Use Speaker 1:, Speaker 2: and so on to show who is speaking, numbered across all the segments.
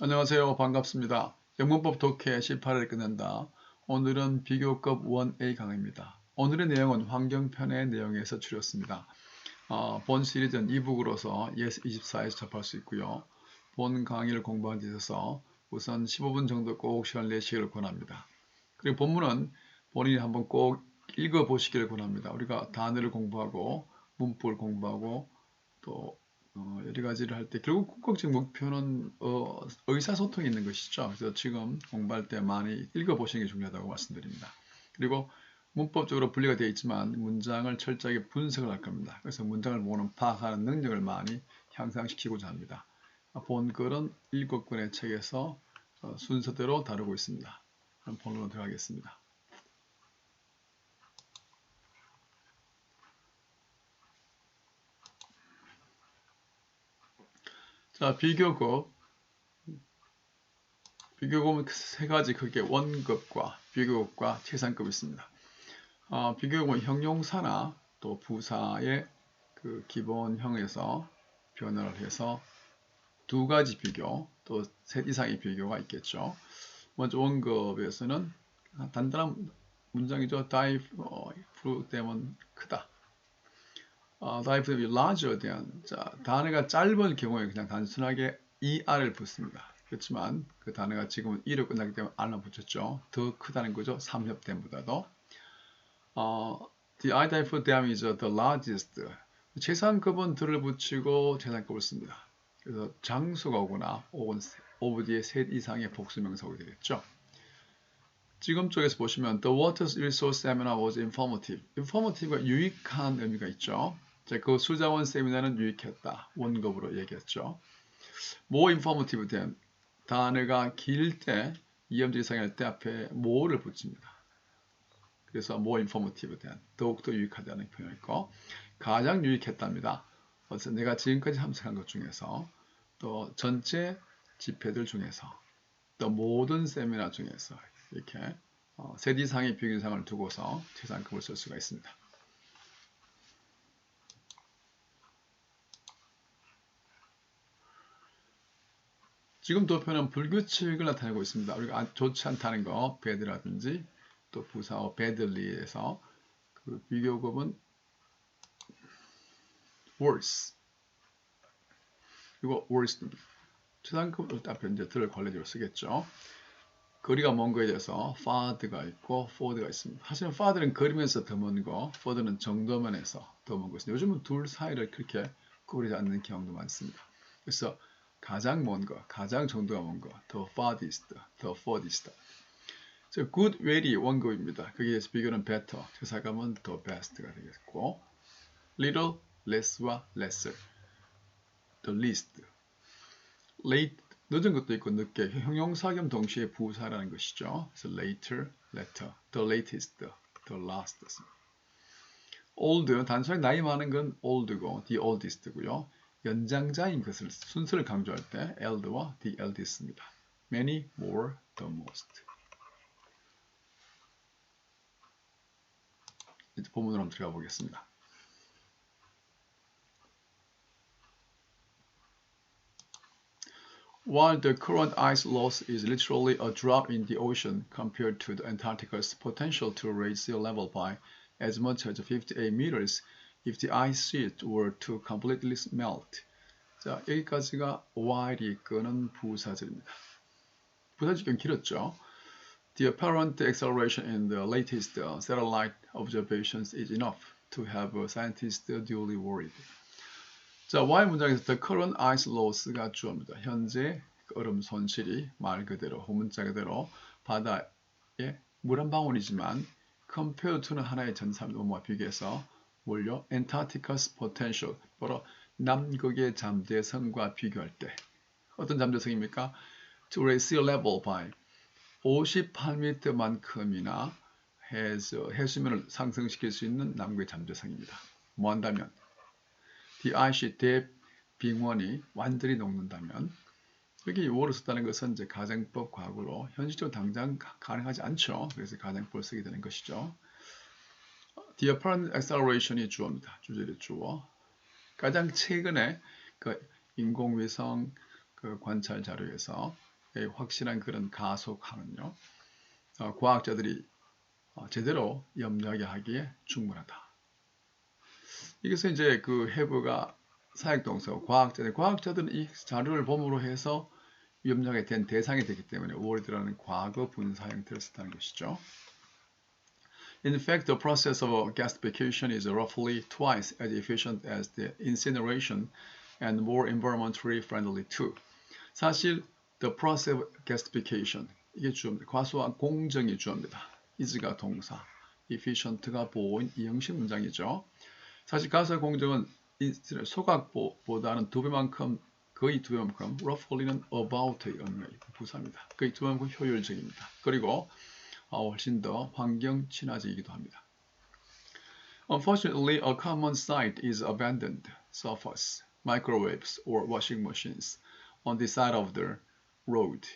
Speaker 1: 안녕하세요. 반갑습니다. 영문법 독해 18을 끝낸다. 오늘은 비교급 1A 강의입니다. 오늘의 내용은 환경편의 내용에서 추렸습니다. 어, 본 시리즈는 이북으로서 예스24에서 접할 수 있고요. 본 강의를 공부한 데 있어서 우선 15분 정도 꼭 시간 내시기를 권합니다. 그리고 본문은 본인이 한번 꼭 읽어보시기를 권합니다. 우리가 단어를 공부하고 문법을 공부하고 또 어, 여러 가지를 할 때 결국 궁극적 목표는 어, 의사소통이 있는 것이죠. 그래서 지금 공부할 때 많이 읽어보시는 게 중요하다고 말씀드립니다. 그리고 문법적으로 분리가 되어 있지만 문장을 철저하게 분석을 할 겁니다. 그래서 문장을 보는 파악하는 능력을 많이 향상시키고자 합니다. 본 글은 일곱 권의 책에서 어, 순서대로 다루고 있습니다. 그럼 본론으로 들어가겠습니다. 자, 비교급. 비교급은 세 가지 크게 원급과 비교급과 최상급이 있습니다. 어, 비교급은 형용사나 또 부사의 그 기본형에서 변화를 해서 두 가지 비교, 또 셋 이상의 비교가 있겠죠. 먼저 원급에서는 단단한 문장이죠. fruit 되면 크다. 어, type of larger than 자, 단어가 짧은 경우에 그냥 단순하게 er을 붙습니다. 그렇지만 그 단어가 지금은 e로 끝나기 때문에 r만 붙였죠. 더 크다는 거죠. 3협된보다도 어, the I type of them is the largest 최상급은 들을 붙이고 최상급을 씁니다. 그래서 장수가 오거나 혹은 오브 뒤에 셋 이상의 복수명사 오게 되겠죠. 지금 쪽에서 보시면 The Water Resource Seminar was informative. informative가 유익한 의미가 있죠. 자, 그 수자원 세미나는 유익했다. 원급으로 얘기했죠. more informative 된 단어가 길 때, 이음절 이상이 할때 앞에 more를 붙입니다. 그래서 more informative 된 더욱더 유익하다는 표현이 있고 가장 유익했답니다. 그래서 내가 지금까지 함석한 것 중에서 또 전체 집회들 중에서 또 모든 세미나 중에서 이렇게 어, 셋 이상의 비교상을 두고서 최상급을 쓸 수가 있습니다. 지금 도표는 불규칙을 나타내고 있습니다. 우리가 좋지 않다는 거, 배드라든지 또 부사어 배들리에서 그 비교급은 worse 그리고 worse 최상급을 앞에 이제 들을 관리적으로 쓰겠죠. 거리가 먼 거에 대해서 far가 있고 for가 있습니다. 하지만 far는 거리면서 더 먼 거, for는 정도면에서 더 먼 것입니다. 요즘은 둘 사이를 그렇게 구분하지 않는 경우도 많습니다. 그래서 가장 먼 거, 가장 정도가 먼 거, the farthest, the furthest. 저 good, very 원급입니다. 거기에 서 비교는 better, 조사감은 the best가 되겠고 little, less와 lesser, the least. late, 늦은 것도 있고 늦게, 형용사 겸 동시에 부사라는 것이죠. 그래서 later, later, the latest, the last. old, 단순히 나이 많은 건 old고 the oldest고요. 연장자인 것을 순서를 강조할 때 eld와 the eldest입니다. many, more, the most. 이제 본문으로 한번 들어가 보겠습니다. While the current ice loss is literally a drop in the ocean compared to the Antarctica's potential to raise sea level by as much as 58 meters, if the ice sheet were to completely melt. 자, 여기까지가 while이 끄는 부사절입니다. 부사절 좀 길었죠. The apparent acceleration in the latest satellite observations is enough to have scientists duly worried. 자, while 문장에서 the current ice loss가 주어입니다. 현재 얼음 손실이 말 그대로, 후문자 그대로 바다에 물 한 방울이지만 compared to는 하나의 전사와 비교해서 뭘요? Antarctica's potential, 바로 남극의 잠재성과 비교할 때 어떤 잠재성입니까? To raise sea level by 58m만큼이나 해서 해수면을 상승시킬 수 있는 남극의 잠재성입니다. 뭐 한다면 the ice 대빙원이 완전히 녹는다면 여기 요를 썼다는 것은 이제 가정법 과거로 현실적으로 당장 가능하지 않죠. 그래서 가정법을 쓰게 되는 것이죠. The apparent acceleration이 주어입니다. 주제의 주어. 가장 최근에 그 인공위성 그 관찰 자료에서 확실한 그런 가속함은요. 어, 과학자들이 어, 제대로 염려하게 하기에 충분하다. 이것은 이제 그 해부가 사역동사 과학자들 과학자들은 이 자료를 범으로 해서 염려하게 된 대상이 되기 때문에 word라는 과거 분사 형태를 썼다는 것이죠. In fact, the process of gasification is roughly twice as efficient as the incineration and more environmentally friendly too. 사실 the process of gasification 이게 주어입니다. 과수와 공정이 주어입니다. is가 동사, efficient가 보호인 이형식 문장이죠. 사실 가수와 공정은 소각보다는 두 배만큼 거의 두 배만큼 roughly는 about의 의미가 부사입니다. 거의 두 배만큼 효율적입니다. 그리고 훨씬 더 환경 친화적이기도 합니다. Unfortunately, a common site is abandoned sofas, microwaves, or washing machines on the side of the road.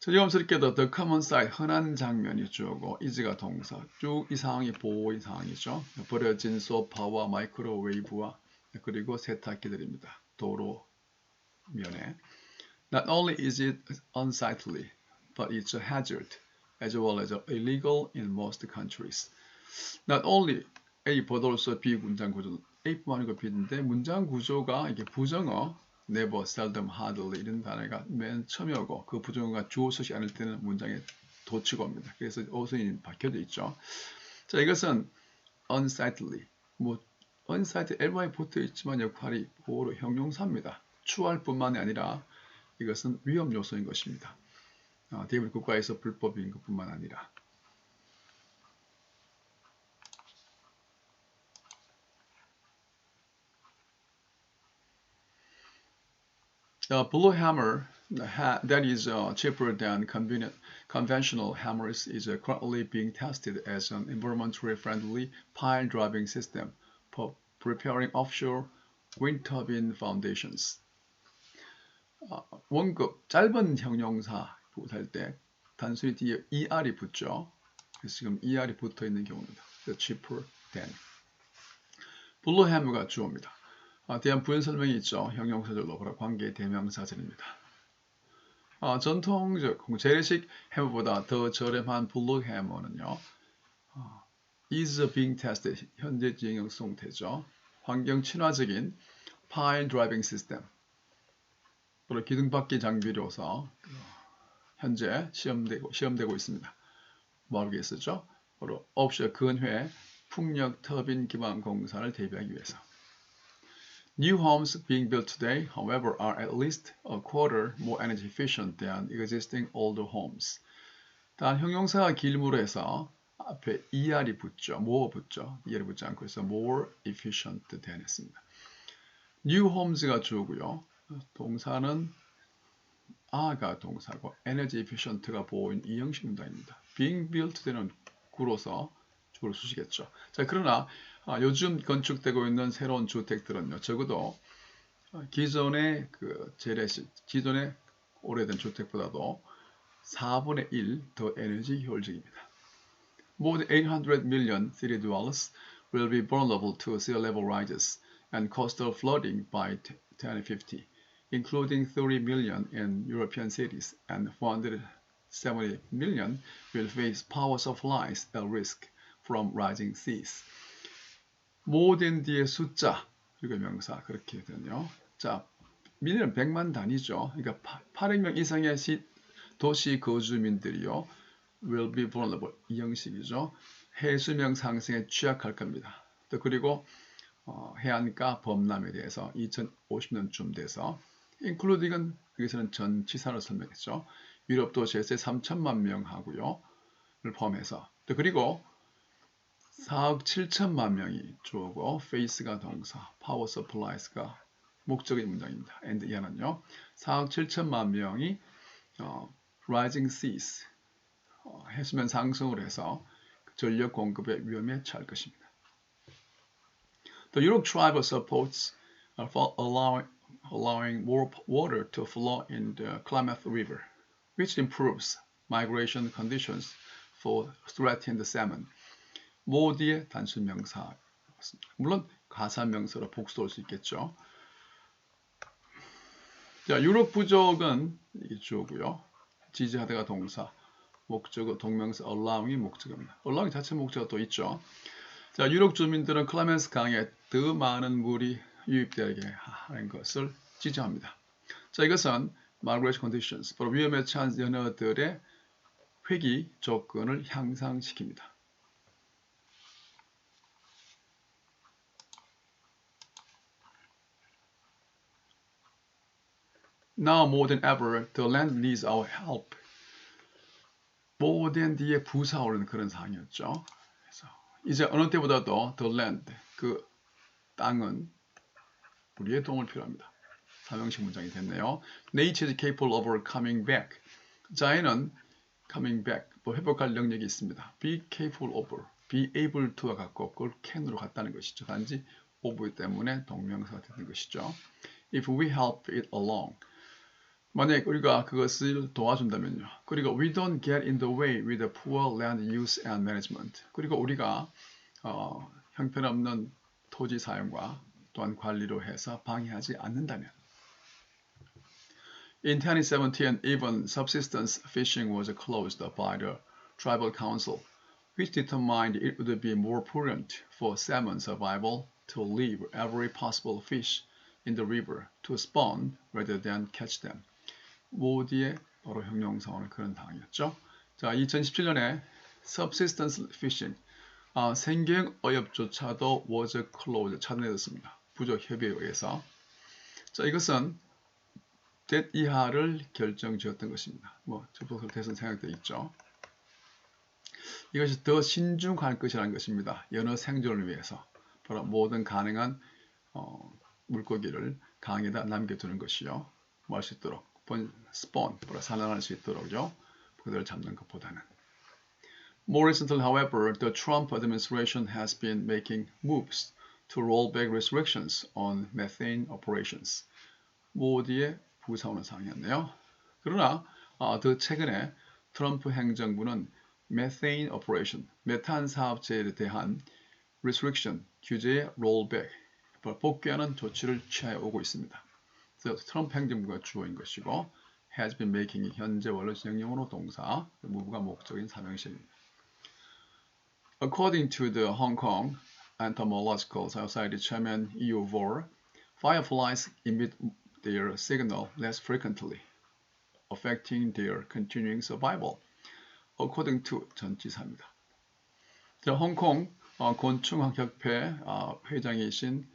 Speaker 1: 저렴스럽게도 the common site, 흔한 장면이 주어고 is가 동사, 쭉 이 상황이 보호인 상황이죠. 버려진 소파와 마이크로웨이브와 그리고 세탁기들입니다. 도로 면에. Not only is it unsightly, but it's a hazard. As well as illegal in most countries. Not only A but also B 문장 구조 A뿐만 아니고 B인데 문장 구조가 이게 부정어 never, seldom, hardly 이런 단어가 맨 처음에 오고 그 부정어가 주어 서식 않을 때는 문장에 도치고 옵니다. 그래서 어순이 박혀져 있죠. 자 이것은 unsightly 뭐 unsightly L와에 붙어 있지만 역할이 보호로 형용사입니다. 추할 뿐만이 아니라 이것은 위험 요소인 것입니다. 어, 대부분 국가에서 불법인 것뿐만 아니라 The blue hammer that is uh, cheaper than conventional hammers is uh, currently being tested as an environmentally friendly pile driving system for preparing offshore wind turbine foundations. 어, 원급 짧은 형용사 할 때 단순히 뒤에 er이 붙죠. 그래서 지금 er이 붙어 있는 경우입니다. cheaper than. 블루햄가 주어입니다. 아, 대한 부연 설명이 있죠. 형용사절로 바로 관계 대명사절입니다. 아, 전통적 재래식 해머보다 더 저렴한 블루 해머는요. 아, is being tested 현재 진행 형태죠. 환경 친화적인 pile driving system 바로 기둥바퀴 장비로서 현재 시험되고, 시험되고 있습니다. 뭐하기 위해서죠? 바로 업쇼 근회 풍력 터빈 기반 공사를 대비하기 위해서. New homes being built today, however, are at least a quarter more energy efficient than existing older homes. 단 형용사가 길무로 해서 앞에 er이 붙죠. more 붙죠. er이 붙지 않고 해서 more efficient than 했습니다. new homes가 주어고요. 동사는 아가 동사고 에너지 에피션트가 보호인 이 형식 문장입니다. being built 되는 구로서 주로 쓰시겠죠. 자 그러나 아, 요즘 건축되고 있는 새로운 주택들은요 적어도 아, 기존의 그 재래식 기존의 오래된 주택보다도 4분의 1 더 에너지 효율적입니다. More than 800 million city dwellers will be vulnerable to sea level rises and coastal flooding by 2050. Including 30 million in European cities and 470 million will face power supplies at risk from rising seas. 모든 뒤의 숫자, 그리고 명사 그렇게 되네요. 자, 미래는 100만 단위죠. 그러니까 800명 이상의 시, 도시 거주민들이요. will be vulnerable 이 형식이죠. 해수면 상승에 취약할 겁니다. 또 그리고 어, 해안가 범람에 대해서 2050년쯤 돼서 including은 여기서는 전치사로 설명했죠. 유럽도 제세 3천만 명 하고요. 를 포함해서 또 그리고 4억 7천만 명이 주어고 face가 동사, power supplies가 목적의 문장입니다. and 이하는요. 4억 7천만 명이 어, rising seas 어, 해수면 상승을 해서 전력 공급의 위험에 처할 것입니다. The Europe Tribe supports allowing allowing more water to flow in the Klamath River, which improves migration conditions for threatened salmon. 모두의 단순 명사. 물론 가사 명사로 복수할 수 있겠죠. 자, 유럽 부족은 이게 주어고요. 지지하다가 동사, 목적어, 동명사 allowing이 목적어입니다. allowing 자체 목적어 또 있죠. 자, 유럽 주민들은 클라멘스 강에 더 많은 물이 유입되게 하는 것을 지지합니다. 자, 이것은 migration conditions, 바로 위험에 처한 연어들의 회귀 조건을 향상시킵니다. Now more than ever, the land needs our help. more than 뒤에 부사 오르는 그런 상황이었죠. 그래서 이제 어느 때보다도 the land, 그 땅은 우리의 도움을 필요합니다. 사명식 문장이 됐네요. Nature is capable of coming back. 자연은 coming back, 뭐 회복할 능력이 있습니다. Be capable of, be able to가 갖고 그걸 can으로 갔다는 것이죠. 단지 of 때문에 동명사가 되는 것이죠. If we help it along. 만약 우리가 그것을 도와준다면요. 그리고 we don't get in the way with the poor land use and management. 그리고 우리가 어, 형편없는 토지 사용과 또한 관리로 해서 방해하지 않는다면. In 2017, even subsistence fishing was closed by the tribal council, which determined it would be more prudent for salmon survival to leave every possible fish in the river to spawn rather than catch them. 모디의 바로 형용사원은 그런 상황이었죠. 자, 2017년에 subsistence fishing, 아, 생계형 어업조차도 was closed, 차단해졌습니다. 부족 협의에 의해서. 자, 이것은 that 이하를 결정 지었던 것입니다. 뭐, 접속사 대선 생각되어 있죠. 이것이 더 신중할 것이라는 것입니다. 연어 생존을 위해서. 바로 모든 가능한 어, 물고기를 강에다 남겨두는 것이요. 뭐 할 수 있도록. 번, 스폰, 살아날 수 있도록요. 그들을 잡는 것보다는. More recently, however, the Trump administration has been making moves to roll back restrictions on methane operations. 모디의 부사오는 상황이었네요. 그러나 어, 더 최근에 트럼프 행정부는 methane operation, 메탄 사업체에 대한 restriction, 규제의 rollback, 복귀하는 조치를 취하여 오고 있습니다. 그래서 트럼프 행정부가 주어인 것이고 has been making이 현재 원래 진행형으로 동사, 무부가 목적인 삼형식입니다. According to the Hong Kong Entomological Society chairman Yu Vor, fireflies emit their signal less frequently, affecting their continuing survival. According to 전치사입니다. 자, 홍콩 어, 곤충학협회 어, 회장이신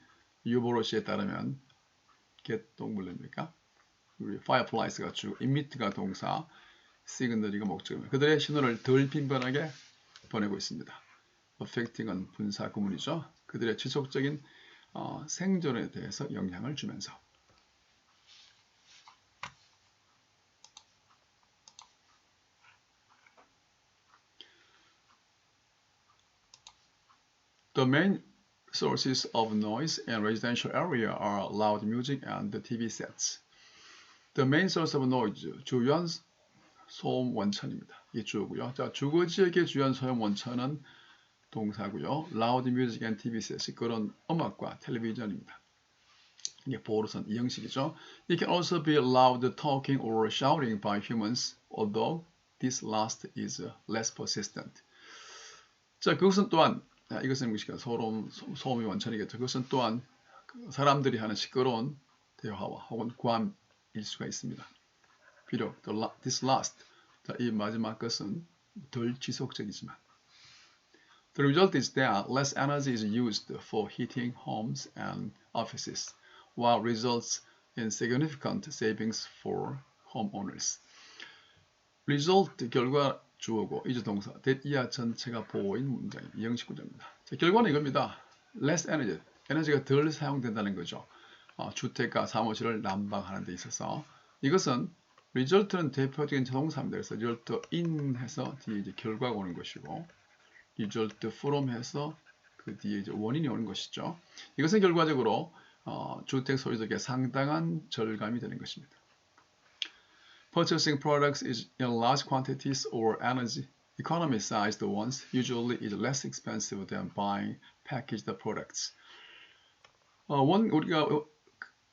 Speaker 1: 유보로 씨에 따르면 개똥물입니까? 우리 fireflies가 주, emit가 동사, signal이가 목적입니다. 그들의 신호를 덜 빈번하게 보내고 있습니다. Affecting은 분사 구문이죠. 그들의 지속적인 어, 생존에 대해서 영향을 주면서 The main sources of noise in residential area are loud music and TV sets. The main source of noise, 주요한 소음 원천입니다. 이 주어고요. 자, 주거 지역의 주요한 소음 원천은 동사고요. loud music and TV sets, 그런 음악과 텔레비전입니다. 이게 보로선 이 형식이죠. It can also be loud talking or shouting by humans, although this last is less persistent. 자, 그것은 또한 아, 이것은 무엇이까 소음, 소음이 원천이겠죠. 그것은 또한 그 사람들이 하는 시끄러운 대화와 혹은 구함일 수가 있습니다. 비록 this last, 이 마지막 것은 덜 지속적이지만 The result is that less energy is used for heating homes and offices, while results in significant savings for homeowners. result 결과 주어고 이제 동사 that 이하 전체가 보호인 문장 이 형식 구조입니다. 자, 결과는 이겁니다. less energy, 에너지가 덜 사용된다는 거죠. 어, 주택과 사무실을 난방하는 데 있어서 이것은 result는 대표적인 자동사입니다. 그래서 result in 해서 뒤에 이제 결과가 오는 것이고 result from 해서 그 뒤에 이제 원인이 오는 것이죠. 이것은 결과적으로 어, 주택 소유적에 상당한 절감이 되는 것입니다. Purchasing products in large quantities or energy economy sized ones usually is less expensive than buying packaged products. 어, 원 우리가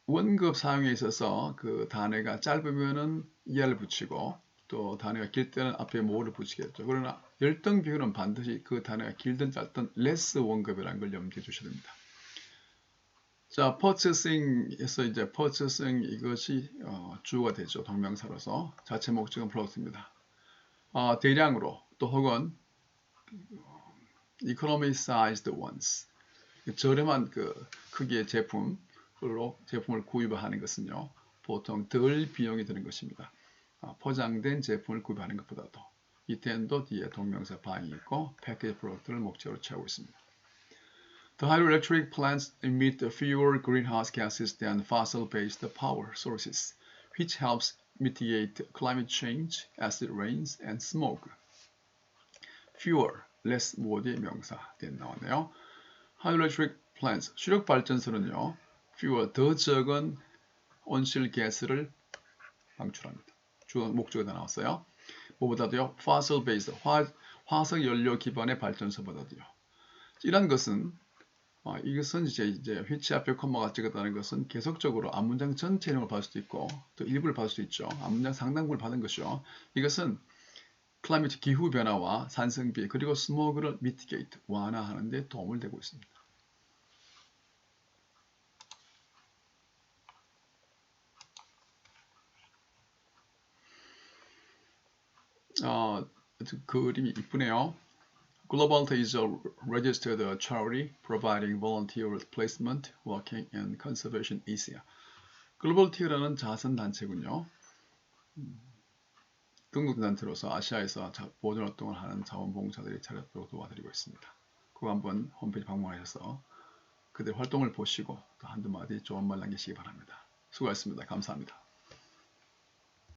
Speaker 1: 원급 사용에 있어서 그 단어가 짧으면은 ER을 붙이고 또 단어가 길 때는 앞에 뭐를 붙이겠죠. 그러나 열등 비율은 반드시 그 단어가 길든 짧든 less 원급이라는 걸 염두에 두셔야 됩니다. 자, purchasing에서 이제 purchasing 이것이 어, 주어가 되죠. 동명사로서 자체 목적은 플러스입니다. 어, 대량으로 또 혹은 economy sized ones 저렴한 그 크기의 제품으로 제품을 구입하는 것은요 보통 덜 비용이 드는 것입니다. 아, 포장된 제품을 구입하는 것보다도 이때도 뒤에 동명사 방이 있고 패키지 프로덕트를 목적으로 채우고 있습니다. The hydroelectric plants emit fewer greenhouse gases than fossil-based power sources, which helps mitigate climate change as it rains and smoke. fewer, less 모두의 명사 된 나왔네요. hydroelectric plants, 수력 발전소는요, fewer, 더 적은 온실 가스를 방출합니다. 주 목적에 나왔어요. 무엇보다도요, fossil based, 화, 화석 연료 기반의 발전소보다도요. 이런 것은 어, 이것은 이제 이제 which 앞에 콤마가 찍었다는 것은 계속적으로 앞문장 전체 내용을 받을 수도 있고 또 일부를 받을 수 있죠. 앞문장 상당부를 받은 것이요. 이것은 클라이밋 기후 변화와 산성비 그리고 스모그를 미티게이트 완화하는 데 도움을 되고 있습니다. 어, 그 그림이 이쁘네요. Global is a registered charity providing volunteer placement, working and conservation easier. 글로벌티라는 자선 단체군요. 등록 단체로서 아시아에서 보존 활동을 하는 자원봉사들이 차례로 도와드리고 있습니다. 그거 한번 홈페이지 방문하셔서 그들 활동을 보시고 또 한두 마디 좋은 말 남기시기 바랍니다. 수고하셨습니다. 감사합니다.